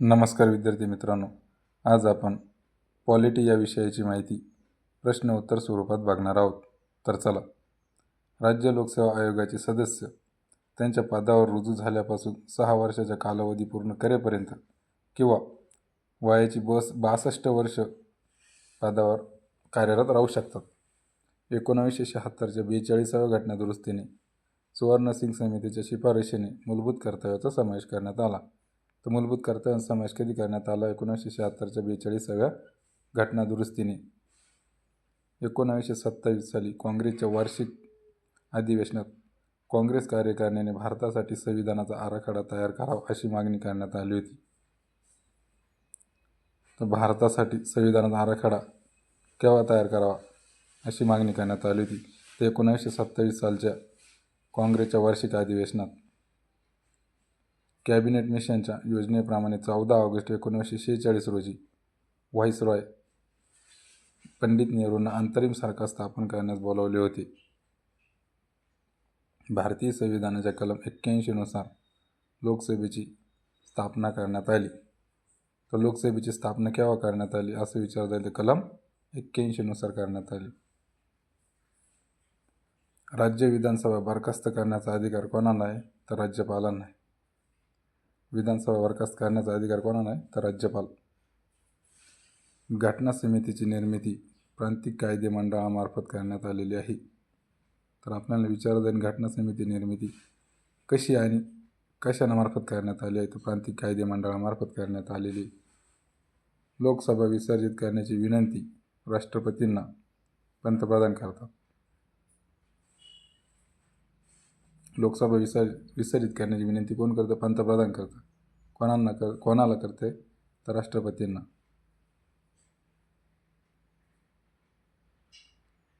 नमस्कार विद्यार्थी मित्रांनो. आज आपण पॉलिटी या विषयाची माहिती प्रश्न उत्तर स्वरूपात बघणार आहोत. तर चला राज्य लोकसेवा आयोगाचे सदस्य त्यांच्या पदावर रुजू झाल्यापासून सहा वर्षाच्या कालावधी पूर्ण करेपर्यंत किंवा वयाची बस बासष्ट वर्ष पदावर कार्यरत राहू शकतात. एकोणावीसशे शहात्तरच्या बेचाळीसाव्या घटनादुरुस्तीने सुवर्णसिंग समितीच्या शिफारशीने मूलभूत कर्तव्याचा समावेश करण्यात आला. तर मूलभूत कर्तव्यांचा समावेश कधी करण्यात आला. एकोणीसशे शहात्तरच्या बेचाळीसाव्या घटनादुरुस्तीने एकोणावीसशे सत्तावीस साली काँग्रेसच्या वार्षिक अधिवेशनात काँग्रेस कार्यकारिणीने भारतासाठी संविधानाचा आराखडा तयार करावा अशी मागणी करण्यात आली होती. तर भारतासाठी संविधानाचा आराखडा केव्हा तयार करावा अशी मागणी करण्यात आली होती. ते एकोणावीसशे सत्तावीस सालच्या काँग्रेसच्या वार्षिक अधिवेशनात कॅबिनेट मिशनच्या योजनेप्रमाणे चौदा ऑगस्ट एकोणीसशे शेहेचाळीस रोजी व्हाईसरॉय पंडित नेहरूंना अंतरिम सरकार स्थापन करण्यास बोलावले होते. भारतीय संविधानाच्या कलम एक्क्याऐंशीनुसार लोकसभेची स्थापना करण्यात आली. तर लोकसभेची स्थापना केव्हा करण्यात आली असं विचारता येईल तर कलम एक्क्याऐंशीनुसार करण्यात आली. राज्य विधानसभा बरखास्त करण्याचा अधिकार कोणाला आहे? तर राज्यपालांना आहे. विधानसभा बरखास्त करण्याचा अधिकार कोणाला आहे? तर राज्यपाल. घटना समितीची निर्मिती प्रांतिक कायदे मंडळामार्फत करण्यात आलेली आहे. तर आपल्याला विचार जाईल घटना समिती निर्मिती कशी आणि कशामार्फत करण्यात आली आहे? तर प्रांतिक कायदे मंडळामार्फत करण्यात आलेली लोकसभा विसर्जित करण्याची विनंती राष्ट्रपतींना पंतप्रधान करतात. लोकसभा विसर विसर्जित करण्याची विनंती कोण करतं? पंतप्रधान करतं. कोणांना कर कोणाला करते तर राष्ट्रपतींना.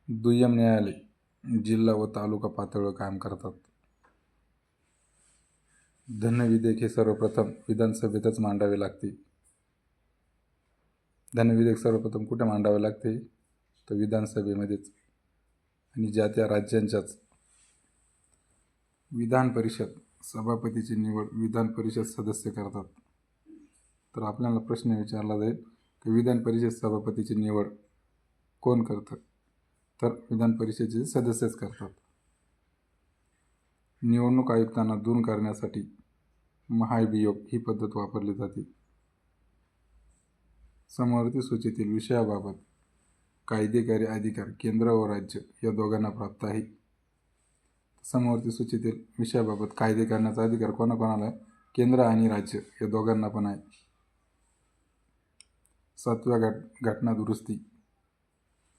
दुय्यम न्यायालय जिल्हा व तालुका पातळीवर काम करतात. धनविधेयक हे सर्वप्रथम विधानसभेतच मांडावे लागते. धनविधेयक सर्वप्रथम कुठे मांडावे लागते? तर विधानसभेमध्येच. आणि ज्या त्या राज्यांच्याच विधान परिषद सभापतीची निवड विधान परिषद सदस्य करतात. तर आपल्याला प्रश्न विचारला जाईल की विधान परिषद सभापतीची निवड कोण करतं? तर विधान परिषदेचे सदस्यच करतात. निवडणूक आयुक्तांना दूर करण्यासाठी महाभियोग ही पद्धत वापरली जाते. समवर्ती सूचीतील विषयाबाबत कायदेकारी अधिकार केंद्र व राज्य या दोघांना प्राप्त आहे. समवर्ती सूचीतील विषयाबाबत कायदे करण्याचा अधिकार कोणाकोणाला आहे? केंद्र आणि राज्य या दोघांना पण आहे. सातव्या घट घटना दुरुस्ती.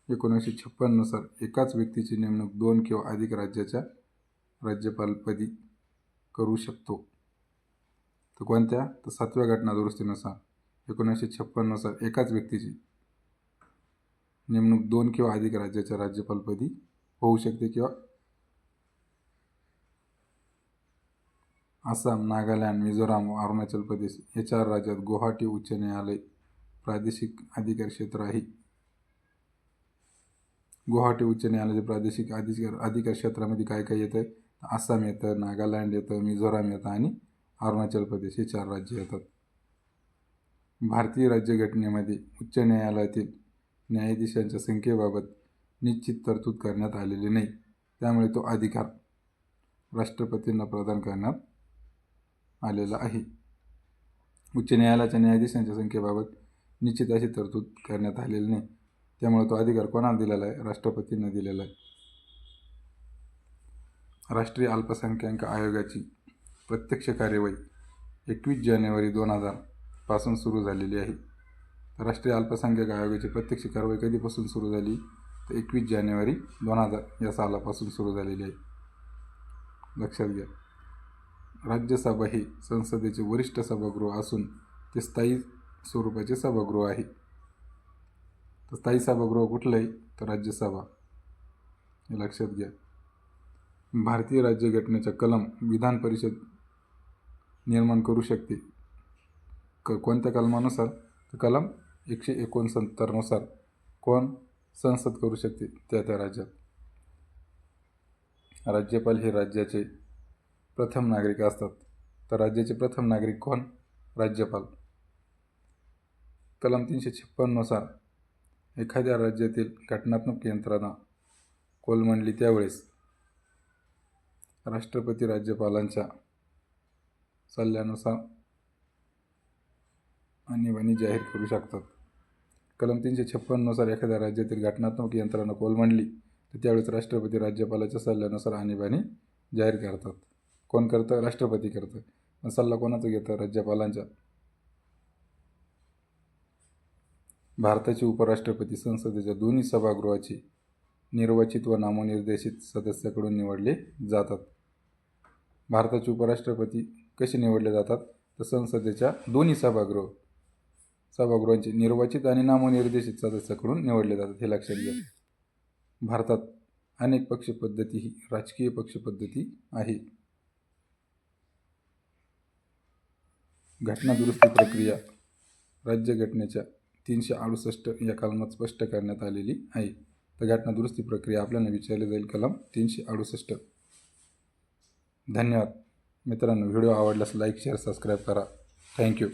एकोणीसशे छप्पननुसार एकाच व्यक्तीची नेमणूक दोन किंवा अधिक राज्याच्या राज्यपालपदी करू शकतो. तर कोणत्या? तर सातव्या घटना दुरुस्तीनुसार एकोणीसशे छप्पननुसार एकाच व्यक्तीची नेमणूक दोन किंवा अधिक राज्याच्या राज्यपालपदी होऊ शकते किंवा आसाम नागालँड मिझोराम व अरुणाचल प्रदेश या चार राज्यात गुवाहाटी उच्च न्यायालय प्रादेशिक अधिकार क्षेत्र आहे. गुवाहाटी उच्च न्यायालयाचे प्रादेशिक अधिकार अधिकार क्षेत्रामध्ये काय काय येतं आहे आसाम येतं नागालँड येतं मिझोराम येतं आणि अरुणाचल प्रदेश हे चार राज्य येतात. भारतीय राज्यघटनेमध्ये उच्च न्यायालयातील न्यायाधीशांच्या संख्येबाबत निश्चित तरतूद करण्यात आलेली नाही. त्यामुळे तो अधिकार राष्ट्रपतींना प्रदान करण्यात आलेला आहे. उच्च न्यायालयाच्या न्यायाधीशांच्या संख्येबाबत निश्चित अशी तरतूद करण्यात आलेली नाही. त्यामुळे तो अधिकार कोणाला दिलेला आहे? राष्ट्रपतींना दिलेला आहे. राष्ट्रीय अल्पसंख्याक आयोगाची प्रत्यक्ष कार्यवाही एकवीस जानेवारी दोन हजारपासून सुरू झालेली आहे. राष्ट्रीय अल्पसंख्याक आयोगाची प्रत्यक्ष कारवाई कधीपासून सुरू झाली? तर एकवीस जानेवारी दोन हजार या सालापासून सुरू झालेली आहे. लक्षात घ्या. राज्यसभा हे संसदेचे वरिष्ठ सभागृह असून ते स्थायी स्वरूपाचे सभागृह आहे. तर स्थायी सभागृह कुठलं आहे तर राज्यसभा. हे लक्षात घ्या. भारतीय राज्यघटनेच्या कलम विधान परिषद निर्माण करू शकते. क कोणत्या कलमानुसार? तर कलम एकशे एकोणसत्तरनुसार कोण संसद करू शकते? त्या त्या राज्यात. राज्यपाल हे राज्याचे प्रथम नागरिक असतात. तर राज्याचे प्रथम नागरिक कोण? राज्यपाल. कलम तीनशे छप्पन्ननुसार एखाद्या राज्यातील घटनात्मक यंत्रणा कोलमडली त्यावेळेस राष्ट्रपती राज्यपालांच्या सल्ल्यानुसार आणीबाणी जाहीर करू शकतात. कलम तीनशे छप्पननुसार एखाद्या राज्यातील घटनात्मक यंत्रणा कोलमडली तर त्यावेळेस राष्ट्रपती राज्यपालाच्या सल्ल्यानुसार आणीबाणी जाहीर करतात. कोण करतं? राष्ट्रपती करतं. पण सल्ला कोणाचा घेतं? राज्यपालांच्या भारताचे उपराष्ट्रपती संसदेच्या दोन्ही सभागृहाचे निर्वाचित व नामनिर्देशित सदस्याकडून निवडले जातात. भारताचे उपराष्ट्रपती कसे निवडले जातात? तर संसदेच्या दोन्ही सभागृह सभागृहांचे निर्वाचित आणि नामनिर्देशित सदस्याकडून निवडले जातात. हे लक्षात घ्या. भारतात अनेक पक्षपद्धती ही राजकीय पक्षपद्धती आहे. घटना दुरुस्ती प्रक्रिया राज्यघटनेच्या तीनशे अडुसष्ट या कलमात स्पष्ट करण्यात आलेली आहे. तर घटना दुरुस्ती प्रक्रिया आपल्याला विचारली जाईल कलम तीनशे अडुसष्ट. धन्यवाद. मित्रांनो व्हिडिओ आवडल्यास लाईक शेअर सबस्क्राईब करा. Thank you.